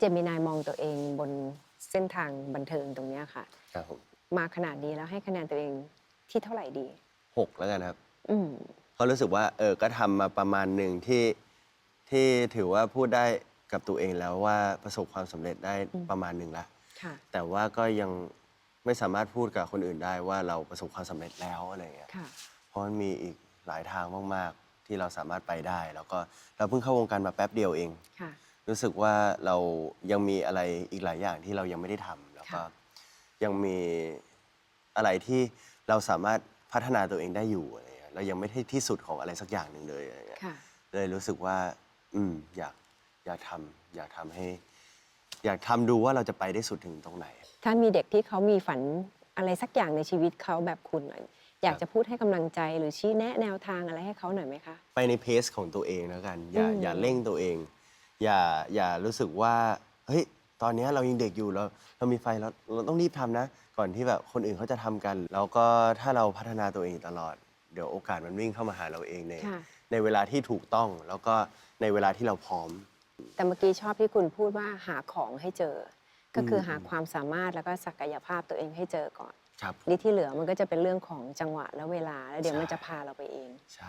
เจมินายมองตัวเองบนเส้นทางบันเทิงตรงเนี้ยค่ะ ครับผมมาขนาดนี้แล้วให้คะแนนตัวเองที่เท่าไหร่ดี หกแล้วกันครับ อืม เพราะรู้สึกว่าเออก็ทำมาประมาณหนึ่งที่ที่ถือว่าพูดได้กับตัวเองแล้วว่าประสบความสำเร็จได้อืม ประมาณหนึ่งละ ค่ะ แต่ว่าก็ยังไม่สามารถพูดกับคนอื่นได้ว่าเราประสบความสำเร็จแล้วอะไรเงี้ย ค่ะ เพราะมันมีอีกหลายทางมาก ๆ ที่เราสามารถไปได้ แล้วก็เราเพิ่งเข้าวงการมาแป๊บเดียวเอง ค่ะ รู้สึกว่าเรายังมีอะไรอีกหลายอย่างที่เรายังไม่ได้ทำแล้วก็ค่ะ ยังมีอะไรที่เราสามารถพัฒนาตัวเองได้อยู่อะไรเงี้ยเรายังไม่ได้ที่สุดของอะไรสักอย่างหนึ่งเลยอะไรเงี้ยค่ะ เลยรู้สึกว่า อืมอยากอยากทำอยากทำให้ อยากทำดูว่าเราจะไปได้สุดถึงตรงไหนท่านมีเด็กที่เขามีฝันอะไรสักอย่างในชีวิตเขาแบบคุณหน่อยอยากจะพูดให้กำลังใจหรือชี้แนะแนวทางอะไรให้เขาหน่อยไหมคะ ไปในเพสของตัวเองแล้วกัน อย่าอืม อย่าเร่งตัวเอง อย่าอย่ารู้สึกว่าเฮ้ยตอนเนี้ยเรายังเด็กอยู่เราเรามีไฟเราเราต้องรีบทำนะ ก่อนที่แบบคนอื่นเขาจะทำกัน แล้วก็ถ้าเราพัฒนาตัวเองตลอด เดี๋ยวโอกาสมันวิ่งเข้ามาหาเราเองในค่ะ ในเวลาที่ถูกต้องแล้วก็ในเวลาที่เราพร้อม แต่เมื่อกี้ชอบที่คุณพูดว่าหาของให้เจอ ก็คืออม หาความสามารถแล้วก็ศักยภาพตัวเองให้เจอก่อน ครับ นี่ที่เหลือมันก็จะเป็นเรื่องของจังหวะและเวลา แล้วเดี๋ยวมันใช่จะพาเราไปเอง ใช่